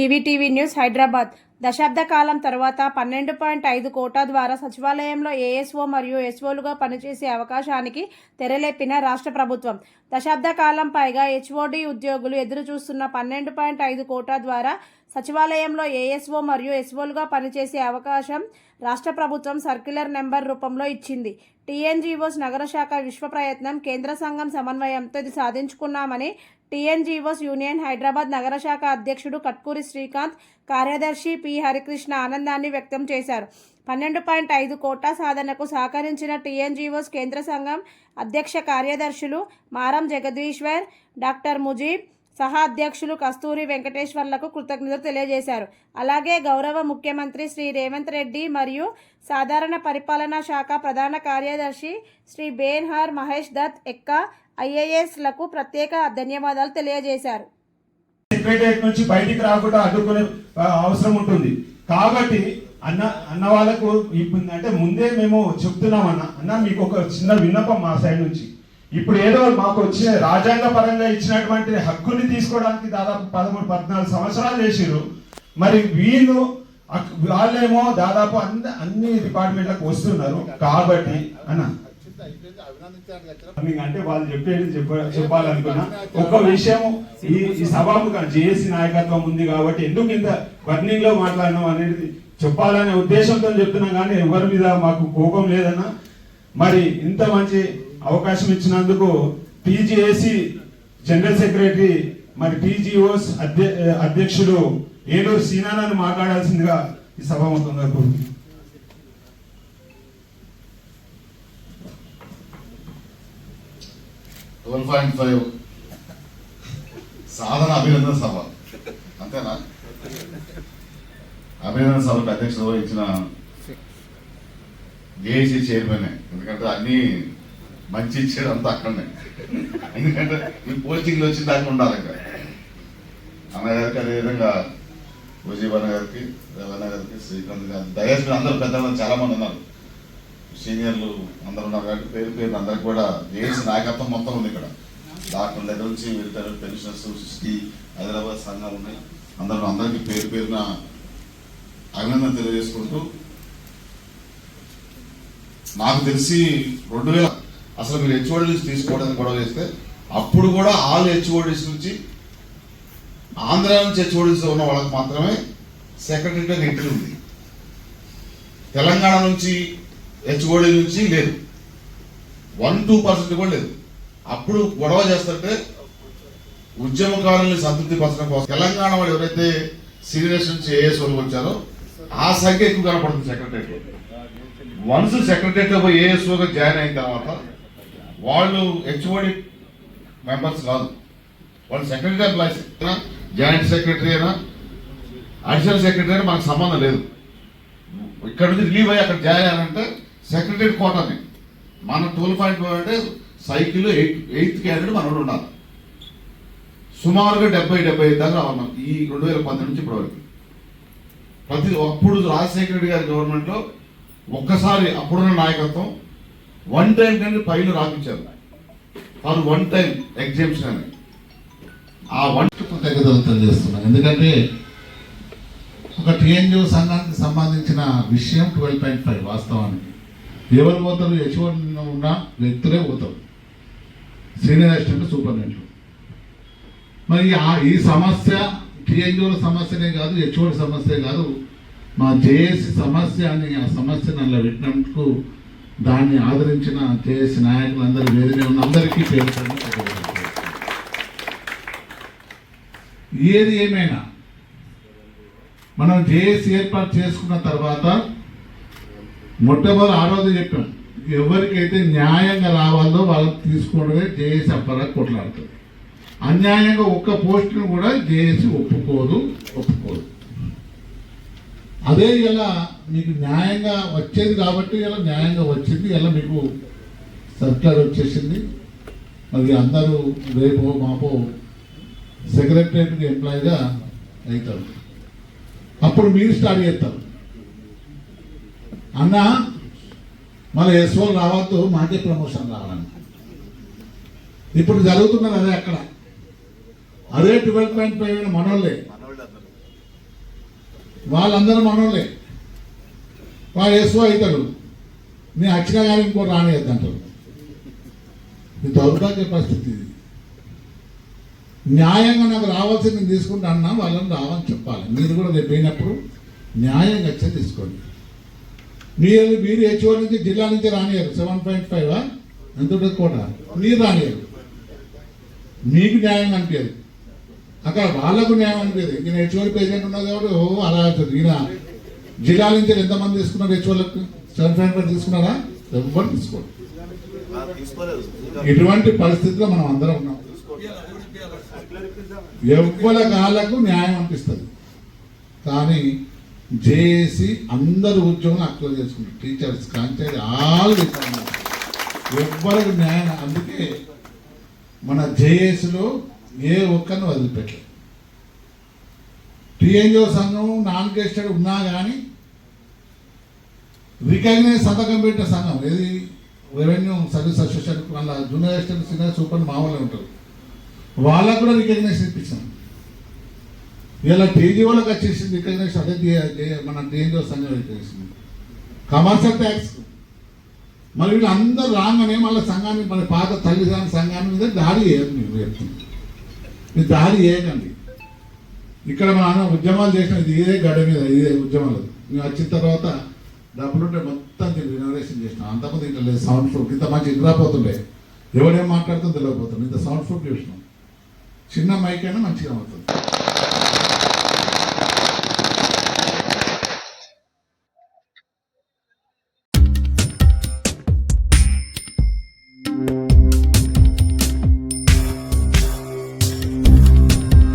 జీవీటీవీ news Hyderabad. దశాబ్ద కాలం తర్వాత పన్నెండు పాయింట్ ఐదు కోటా ద్వారా సచివాలయంలో ఏఎస్ఓ మరియు ఎస్ఓలుగా పనిచేసే అవకాశానికి తెరలేపిన రాష్ట్ర ప్రభుత్వం. దశాబ్ద కాలం పైగా హెచ్ఓడి ఉద్యోగులు ఎదురుచూస్తున్న పన్నెండు పాయింట్ ఐదు కోటా ద్వారా సచివాలయంలో ఏఎస్ఓ మరియు ఎస్ఓలుగా పనిచేసే అవకాశం రాష్ట్ర ప్రభుత్వం సర్క్యులర్ నెంబర్ రూపంలో ఇచ్చింది. టీఎన్జీఓస్ నగర శాఖ విశ్వ ప్రయత్నం కేంద్ర సంఘం సమన్వయంతో ఇది సాధించుకున్నామని టీఎన్జీఓస్ యూనియన్ హైదరాబాద్ నగర శాఖ అధ్యక్షుడు కట్కూరి శ్రీకాంత్ కార్యదర్శి పి హరికృష్ణ ఆనందాన్ని వ్యక్తం చేశారు. పన్నెండు పాయింట్ ఐదు కోటా సాధనకు సహకరించిన టీఎన్జీఓస్ కేంద్ర సంఘం అధ్యక్ష కార్యదర్శులు మారం జగదీశ్వర్ డాక్టర్ ముజీబ్ సహా అధ్యక్షులు కస్తూరి వెంకటేశ్వర్లకు కృతజ్ఞతలు తెలియజేశారు. అలాగే గౌరవ ముఖ్యమంత్రి శ్రీ రేవంత్ రెడ్డి మరియు సాధారణ పరిపాలనా శాఖ ప్రధాన కార్యదర్శి శ్రీ బేన్హార్ మహేష్ దత్ ఎక్క ఐఏఎస్లకు ప్రత్యేక ధన్యవాదాలు తెలియజేశారు. సెక్రటరియట్ నుంచి బయటికి రాకుండా అడ్డుకునే అవసరం ఉంటుంది. కాబట్టి అన్న అన్న వాళ్ళకు ఇప్పుడు అంటే ముందే మేము చెప్తున్నాం అన్న. అన్న మీకు ఒక చిన్న విన్నపం మా సైడ్ నుంచి. ఇప్పుడు ఏదో మాకు వచ్చిన రాజ్యాంగ పరంగా ఇచ్చినటువంటి హక్కుని తీసుకోవడానికి దాదాపు పదమూడు పద్నాలుగు సంవత్సరాలు చేసిరు మరి వీళ్ళు వాళ్ళేమో దాదాపు అన్ని అన్ని డిపార్ట్మెంట్లకు వస్తున్నారు. కాబట్టి అన్న అంటే వాళ్ళు చెప్పేది చెప్ప చెప్పాలనుకున్నా. ఒక విషయం ఈ ఈ సభాముఖం జేఏసీ నాయకత్వం ఉంది కాబట్టి ఎందుకు ఇంత బర్నింగ్లో మాట్లాడడం అనేది చెప్పాలనే ఉద్దేశంతో చెప్తున్నాం కానీ ఎవరి మీద మాకు కోపం లేదన్నా. మరి ఇంత మంచి అవకాశం ఇచ్చినందుకు టీజీఏసీ జనరల్ సెక్రటరీ మరి టీజీఓస్ అధ్యక్షుడు ఏలూరు సీనానాన్ని మాట్లాడాల్సిందిగా ఈ సభాముఖంగా కోరుతున్నాను ట్వెల్వ్ పాయింట్ ఫైవ్ సాధన అభినందన సభ. అంతేనా? అభినందన సభకు అధ్యక్షత వహించిన జేఏసీ చైర్మన్. ఎందుకంటే అన్ని మంచి ఇచ్చేది అంతా అక్కడనే. ఎందుకంటే ఈ పోస్టింగ్లు వచ్చిన దాకా ఉండాలి ఇంకా. అన్నగారికి అదేవిధంగా విజయవన్న గారికి రవణ గారికి శ్రీకాంత్ గారు దయచేసి అందరూ పెద్దలు చాలా మంది ఉన్నారు. సీనియర్లు అందరూ ఉన్నారు కాబట్టి పేరు పేరు అందరికి కూడా జేఏసీ నాయకత్వం మొత్తం ఉంది ఇక్కడ. డాక్టర్ దగ్గర నుంచి వెళ్తారు పెన్షనర్స్ సిస్టీ హైదరాబాద్ సంఘాలు ఉన్నాయి. అందరూ అందరికీ పేరు పేరున అభినందన తెలియజేసుకుంటూ నాకు తెలిసి రెండు వేల అసలు మీరు హెచ్ఓడీస్ తీసుకోవడానికి గొడవ చేస్తే అప్పుడు కూడా ఆల్ హెచ్ఓడీస్ నుంచి ఆంధ్ర నుంచి హెచ్ఓడీస్ ఉన్న వాళ్ళకి మాత్రమే సెక్రటరీ ఎంట్రీ ఉంది. తెలంగాణ నుంచి హెచ్ఓడి నుంచి లేదు. వన్ టూ పర్సెంట్ కూడా లేదు. అప్పుడు గొడవ చేస్తుంటే ఉద్యమకారుల్ని సంతృప్తి పరచడం కోసం తెలంగాణ వాళ్ళు ఎవరైతే సీనియర్స్ నుంచి ఏఎస్ వాళ్ళు వచ్చారో ఆ సంఖ్య ఎక్కువ కనపడుతుంది సెక్రటరీ వన్స్ సెక్రటరీ లో ఏఎస్ఓగా జాయిన్ అయిన తర్వాత వాళ్ళు హెచ్ఓడి మెంబర్స్ కాదు. వాళ్ళు సెక్రటరీ ఎంప్లాయీస్ జాయింట్ సెక్రటరీ అయినా అడిషనల్ సెక్రటరీ అయినా మనకు సంబంధం లేదు. ఇక్కడ నుంచి రిలీవ్ అయ్యి అక్కడ జాయిన్ అయ్యారంటే సెక్రటరీ కోటని మన టూల్ పాయింట్ అంటే సైకిల్ ఎయిత్ ఎయిత్ క్యాండిడేట్ మనోడు ఉండాలి. సుమారుగా డెబ్బై డెబ్బై ఐదు దాకా రావాలి మనకి. ఈ రెండు వేల పంతొమ్మిది నుంచి ఇప్పుడు వరకు ప్రతి అప్పుడు రాజశేఖర రెడ్డి గారి గవర్నమెంట్లో ఒక్కసారి అప్పుడున్న నాయకత్వం వన్ టైం కానీ పైలు రాపించారు. ఫర్ వన్ టైం ఎగ్జామ్షన్ అని. ఆ వన్ కృతజ్ఞతలు తెలియజేస్తున్నాను ఎందుకంటే ఒక టీఎన్జిఓ సంఘానికి సంబంధించిన విషయం ట్వెల్వ్ పాయింట్ ఫైవ్ వాస్తవానికి. ఎవరు పోతారు? హెచ్ఓ ఉన్న వ్యక్తులే పోతారు. సీనియర్ అసిస్టెంట్ సూపరింటెండెంట్లు మరి ఆ- ఈ సమస్య టీఎన్జిఓల సమస్యనే కాదు హెచ్ఓడి సమస్య కాదు. మా జేఏసీ సమస్య అని ఆ సమస్యను అలా పెట్టినందుకు దాన్ని ఆదరించిన జేఏసీ నాయకులందరూ వేదిక ఉన్న అందరికీ పేరు ఏది ఏమైనా మనం జేఏసీ ఏర్పాటు చేసుకున్న తర్వాత మొట్టమొదటి ఆ రోజు చెప్పాం ఎవరికైతే న్యాయంగా రావాలో వాళ్ళకి తీసుకోవడమే జేఏసీ అప్పరా కొట్లాడుతుంది. అన్యాయంగా ఒక్క పోస్టును కూడా జేఏసీ ఒప్పుకోదు ఒప్పుకోదు. అదే ఇలా మీకు న్యాయంగా వచ్చేది కాబట్టి ఇలా న్యాయంగా వచ్చింది ఇలా మీకు సర్కార్ వచ్చేసింది. మరి అందరూ రేపో మాపో సెక్రటరియట్కి ఎంప్లాయీగా అవుతారు. అప్పుడు మీరు స్టార్ట్ చేస్తారు. అన్న మన ఎస్ఓ రావద్దు మాకే ప్రమోషన్ రావాలన్న ఇప్పుడు జరుగుతున్నది అదే అక్కడ. అదే ట్వెల్వ్ పాయింట్ ఫైవ్ మనోళ్ళే. వాళ్ళందరూ మనోళ్ళే. వాడు ఎస్ఓ అవుతాడు నేను వచ్చినా గారు ఇంకో రానియద్దంటారు ఇది దౌర్భాగ్య పరిస్థితి ఇది. న్యాయంగా నాకు రావాల్సింది నేను తీసుకుంటా అన్నా వాళ్ళని రావని చెప్పాలి. మీరు కూడా రేపు పోయినప్పుడు న్యాయంగా వచ్చే తీసుకోండి. మీరు మీరు హెచ్ఓ నుంచి జిల్లా నుంచి రానియరు సెవెన్ పాయింట్ ఫైవ్ ఎంత ఉంటుంది కోట? మీరు రానియరు మీకు న్యాయం అనిపించదు అక్కడ వాళ్ళకు న్యాయం అనిపించదు ఈయన హెచ్ఓ పేషెంట్ ఉన్నది కాబట్టి ఓ అలా అవుతుంది. ఈయన జిల్లా నుంచి ఎంతమంది తీసుకున్నారు హెచ్ఓలకు సెవెన్ పాయింట్ ఫైవ్ తీసుకున్నారా? ఎవరు తీసుకోరు. ఇటువంటి పరిస్థితిలో మనం అందరం ఉన్నాం. ఎవ్వల కాళ్ళకు న్యాయం అనిపిస్తుంది. కానీ జేఏసి అందరు ఉద్యోగం అప్లై చేసుకుంటారు టీచర్స్ కాంచారి ఆల్ ఎవ్వరికి న్యాయం అందుకే మన జేఏసీలో ఏ ఒక్కరిని వదిలిపెట్టలేదు. టీఎన్జిఓ సంఘం నాన్ గెస్టెడ్ ఉన్నా కానీ రికగ్నైజ్ సంతకం పెట్టిన సంఘం. ఏది? రెవెన్యూ సర్వీస్ అసోసియేషన్ వాళ్ళ జూనియర్ అసిస్టెంట్ సీనియర్ సూపర్ మామూలు ఉంటారు వాళ్ళకు కూడా రికగ్నైజ్ ఇప్పించాం. ఇలా టీజీ వాళ్ళకి వచ్చేసింది. రికగ్నేషన్ అదే మన డిఎన్జిఓ సంఘం వచ్చేసింది కమర్షియల్ ట్యాక్స్. మరి వీళ్ళందరూ రాగానే మళ్ళీ సంఘాన్ని మన పాత తల్లిదండ్రుల సంఘాన్ని మీద దాడి చేయరు మీరు చెప్తుంది మీరు దాడి చేయకండి. ఇక్కడ మన ఉద్యమాలు చేసిన ఇది ఇదే గడ మీద ఇదే ఉద్యమాలు. మేము వచ్చిన తర్వాత డబ్బులుంటే మొత్తం దీన్ని రినోవేషన్ చేసినాం. అంతమంది ఇంట్లో లేదు. సౌండ్ ప్రూఫ్ ఇంత మంచి ఇంద్రాపోతుండే ఎవడేం మాట్లాడుతుందో తెలియకపోతుంది ఇంత సౌండ్ ప్రూఫ్ చేసినాం. చిన్న మైక్ అయినా మంచిగా అవుతుంది.